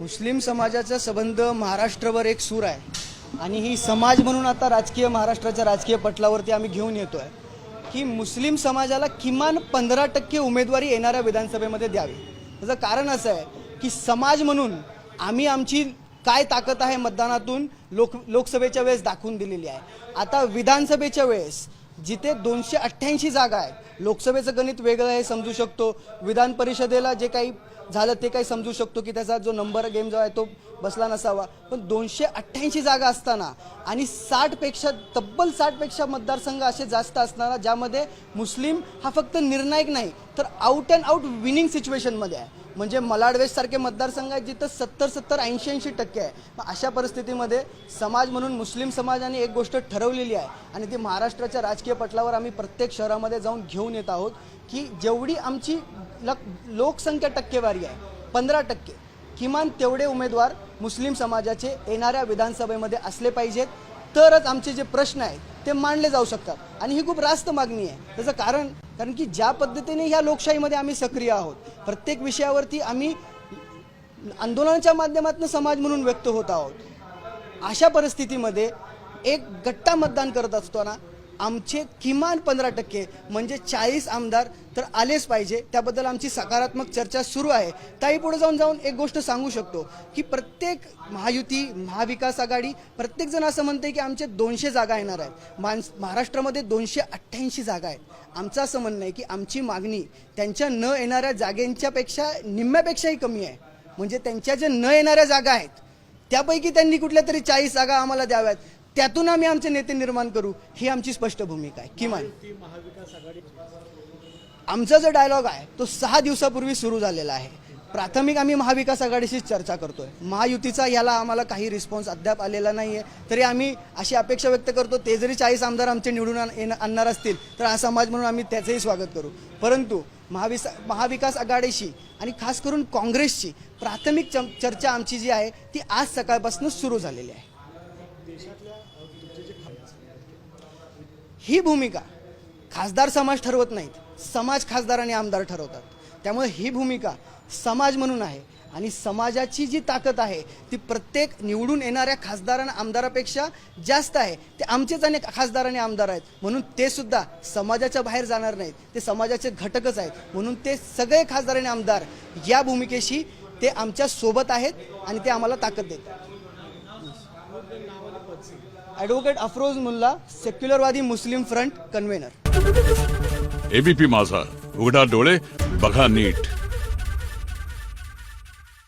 मुस्लिम समाजाचा संबंध महाराष्ट्रावर एक सूर आहे. आणि ही समाज म्हणून आता राजकीय महाराष्ट्राच्या राजकीय पटलावरती आम्ही घेऊन येतो आहे की मुस्लिम समाजाला किमान पंधरा टक्के उमेदवारी येणाऱ्या विधानसभेमध्ये द्यावी. त्याचं कारण असं आहे की समाज म्हणून आम्ही आमची काय ताकद आहे मतदानातून लोक लोकसभेच्या वेळेस दाखवून दिलेली आहे. आता विधानसभेच्या वेळेस जिथे दोनशे अठ्ठ्याऐंशी जागा आहेत लोकसभेचं गणित वेगळं आहे समजू शकतो. विधान परिषदेला जे काही झालं ते काही समजू शकतो की त्याचा जो नंबर गेम जो आहे तो बसला नसावा. पण दोनशे अठ्ठ्याऐंशी जागा असताना आणि साठपेक्षा तब्बल साठपेक्षा मतदारसंघ असे जास्त असणारा ज्यामध्ये मुस्लिम हा फक्त निर्णायक नाही तर आउट अँड आउट विनिंग सिच्युएशनमध्ये आहे. म्हणजे मलाडवेस सारखे मतदारसंघ आहेत जिथं सत्तर सत्तर ऐंशी ऐंशी टक्के आहे. मग अशा परिस्थितीमध्ये समाज म्हणून मुस्लिम समाजाने एक गोष्ट ठरवलेली आहे आणि ती महाराष्ट्राच्या राजकीय पटलावर आम्ही प्रत्येक शहरामध्ये जाऊन घेऊन येत आहोत की जेवढी आमची लोकसंख्या टक्केवारी आहे पंधरा टक्के किमान तेवढे उमेदवार मुस्लिम समाजाचे येणाऱ्या विधानसभेमध्ये असले पाहिजेत. तरच आमचे जे प्रश्न आहेत ते मांडले जाऊ शकतात. आणि ही खूप रास्त मागणी आहे. त्याचं कारण कारण की ज्या पद्धतीने ह्या लोकशाहीमध्ये आम्ही सक्रिय आहोत प्रत्येक विषयावरती आम्ही आंदोलनाच्या माध्यमातून समाज म्हणून व्यक्त होत आहोत. अशा परिस्थितीमध्ये एक गट्टा मतदान करत असताना आमचे किमान पंधरा टक्के म्हणजे चाळीस आमदार तर आलेच पाहिजे. त्याबद्दल आमची सकारात्मक चर्चा सुरू आहे. त्याही पुढे जाऊन जाऊन एक गोष्ट सांगू शकतो की प्रत्येक महायुती महाविकास आघाडी प्रत्येकजण असं म्हणते की आमचे दोनशे जागा येणार आहेत. मानस महाराष्ट्रामध्ये दोनशे अठ्ठ्याऐंशी जागा आहेत. आमचं असं म्हणणं आहे की आमची मागणी त्यांच्या न येणाऱ्या जागेंच्यापेक्षा निम्म्यापेक्षाही कमी आहे. म्हणजे त्यांच्या ज्या न येणाऱ्या जागा आहेत त्यापैकी त्यांनी कुठल्या तरी चाळीस जागा आम्हाला द्याव्यात. त्यातून आम्ही आमचे नेते निर्माण करू ही आमची स्पष्ट भूमिका आहे. किमान. आमचा जो डायलॉग आहे तो सहा दिवसापूर्वी सुरू झालेला आहे. प्राथमिक आम्ही महाविकास आघाडीशीच चर्चा करतोय. महायुतीचा याला आम्हाला काही रिस्पॉन्स अद्याप आलेला नाही आहे तरी आम्ही अशी अपेक्षा व्यक्त करतो ते जरी चाळीस आमदार आमचे निवडून आण- येणं- आणणार असतील तर हा समाज म्हणून आम्ही त्याचंही स्वागत करू. परंतु महाविस महाविकास आघाडीशी आणि खास करून काँग्रेसची प्राथमिक चर्चा आमची जी आहे ती आज सकाळपासून सुरू झालेली आहे. ही भूमिका खासदार समाज ठरवत नाहीत समाज खासदार आणि आमदार ठरवतात. त्यामुळे ही भूमिका समाज म्हणून आहे आणि समाजाची जी ताकद आहे ती प्रत्येक निवडून येणाऱ्या खासदार आणि आमदारापेक्षा जास्त आहे. ते आमचेच अनेक खासदार आणि आमदार आहेत म्हणून ते सुद्धा समाजाच्या बाहेर जाणार नाहीत. ते समाजाचे घटकच आहेत म्हणून ते सगळे खासदार आणि आमदार या भूमिकेशी ते आमच्यासोबत आहेत आणि ते आम्हाला ताकद देतात. Advocate Afroz Mulla सेक्युलरवादी Muslim front convener ABP Majha उघडा डोळे बघा नीट